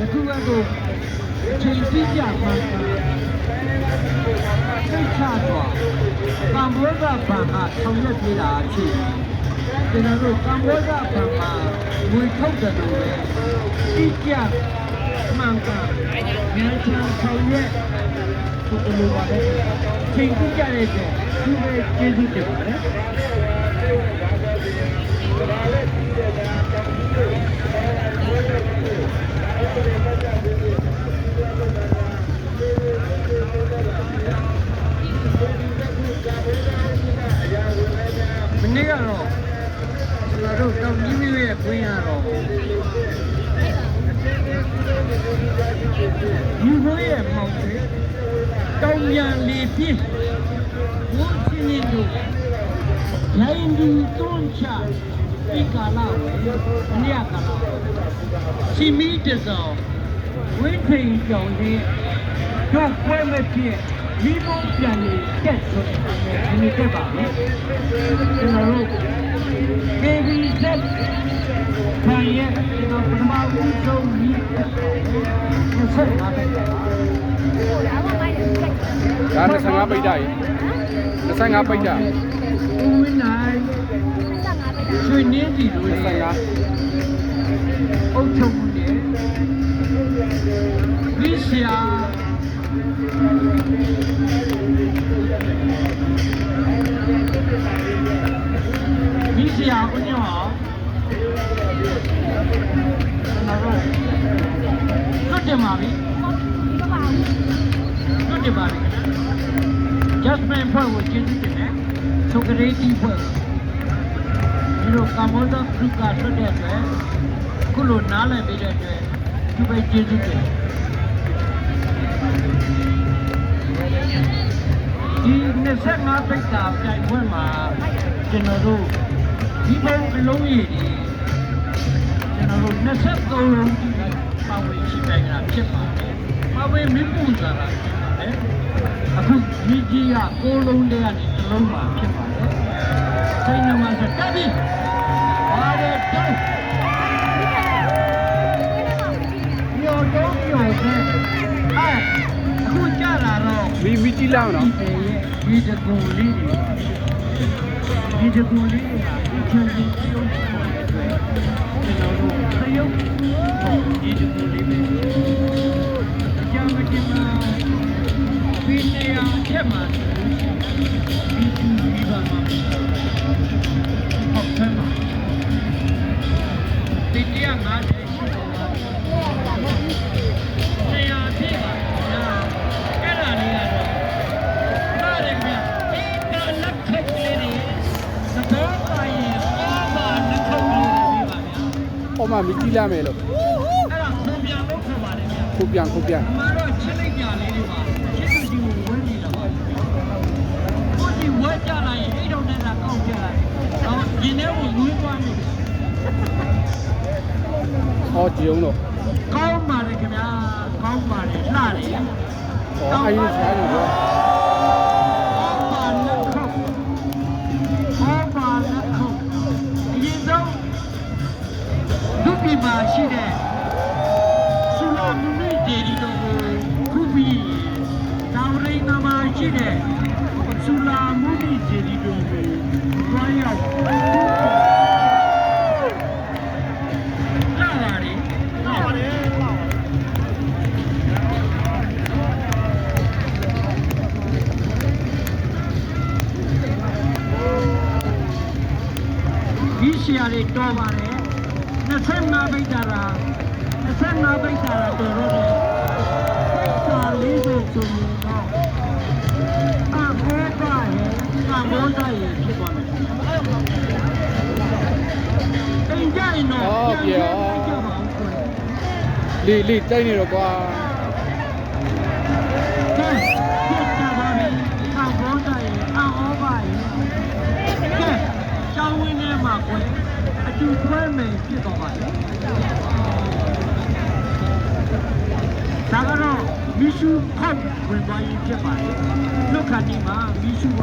အခုကတော့အချိန်ကြီးကြမှန်ကန်စိတ်ချစွာကမ္ဘောဇဘဏ်ကဆောင်ရွက်ပေးတာဖြစ်ကျွန်တော်တို့ကမ္ဘောဇဘဏ်မှာငွေထုတ်တယ်လို့ပဲကြီးကြမှန်ကန်ဉာဏ်ချဆောင်ရွက်သူတို့လိုပါတယ်ချိန်ကြီးကြတဲ့အတွက်သူပဲကျေးဇူးတင်ပါတယ် နေ့ကတော့ကျွန်တော်တို့တောင်ကြီးမျိုးရဲ့ခွင်းရတော့ဒီဘိုးရဲ့မောင်တွေတောင်ပြန်လေပြင်းဘုန်းချင်းနေတို့လိုင်းဒီတွန်းချဒီကလာဝေညကလာစီမီတစောဝင်းထိန်ကြောင့်ဒီတော့ခွဲမဖြစ် ဒီဘုံပြန်လေတက်ဆိုတယ်ဒီနေ့တက်ပါမယ်ကျွန်တော်တို့ KBZ ခံရဲ့ကျွန်တော်ပထမဦးဆုံးကြီး25ပဲဒါ25ပိတ်တာကြီး25ပိတ်တာဦးဝင်းနိုင်ရွှေနင်းစီတို့ရဲ့25အုတ်ချုပ်မှုနဲ့ဒီဆရာ ဒီဆရာကိုညောင်းကျွန်တော်တို့တွတ်တယ်ပါပြီတွတ်တယ်ပါပြီ Jasmine ဖွဲ့ကိုကျေးဇူးတင်တယ်ဆိုကလေးတီဖွဲ့ကိုဒီလိုကမ္ဘောဇဂရုကတွတ်တဲ့အတွက်ခုလိုနားလည်ပေးတဲ့အတွက်သူပဲကျေးဇူးတင်တယ် ဒီ25ပိတ်တာပြိုင်ပွဲမှာကျွန်တော်တို့ဒီဘုံအလုံးရည်တွေကျွန်တော်တို့23လုံးဒီပါဝင်ရှိပြိုင်တာဖြစ်ပါတယ်။ပါဝင်မင်းပူဇာတာဖြစ်ပါတယ်။အခုဒီကြီးက6လုံးတည်းကနေတစ်လုံးမှာဖြစ်ပါတယ်။စိတ်နှမဆိုတက်ပြီ။ပါ မီမီကြီးလောင်းနော်ဒီရဲ့ဒီတကူလေးတွေဒီတကူလေးတွေကဒီချန်စီပြုံးပေါ်တဲ့အတွက်ကျွန်တော်တို့သရုပ်ဒီတကူလေးပဲအကြောင်းမတင်မှာဒီနေရာချက်မှာဒီသူဒီပါမှာ ဟောမှာမီကြီးလာမယ်လို့အဲ့ဒါခွန်ပြန်လို့ခေါ်ပါတယ်ဗျာခုပြန်ခုပြန်အမှန်တော့ချစ်လိုက်ကြလေးတွေပါချစ်သူကြီးကိုဝန်းနေတာပါကိုဒီဝဲကြလာရင်အိတ်တော်နဲ့လာကောက်ကြလိုက်တော့ဒီနေ့ကိုဝင်းသွားမယ်ဟောကြည်အောင်တော့ကောင်းပါတယ်ခင်ဗျာကောင်းပါတယ်လှတယ်ဟောအဲ့ဒီဆိုင်လို့ မှာရှိတဲ့ဆူလာမူမိဒေဒီတော်ကိုခုပြီးတာဝရိနာမှာရှိတဲ့ဆူလာမူမိဒေဒီတော်ကိုတွားရောက်လာပါလေလာပါလေဒီရှီယာတွေတော်ပါတယ် 25ပိတ်တာလား25ပိတ်တာလားတော်တော့တယ်ပိတ်တာလေးကိုဆိုရင်တော့အဘောကရဲ့ကမောကရဲ့ဖြစ်သွားမယ်အိမ်ကြရင်တော့ကြပါအောင်ကွယ်လီလီတိုက်နေတော့ကွာကဲ မီရှူဖောက်ဝင်သွားရင်ဖြစ်ပါလေလုတ်ခါဒီမှာမီရှူက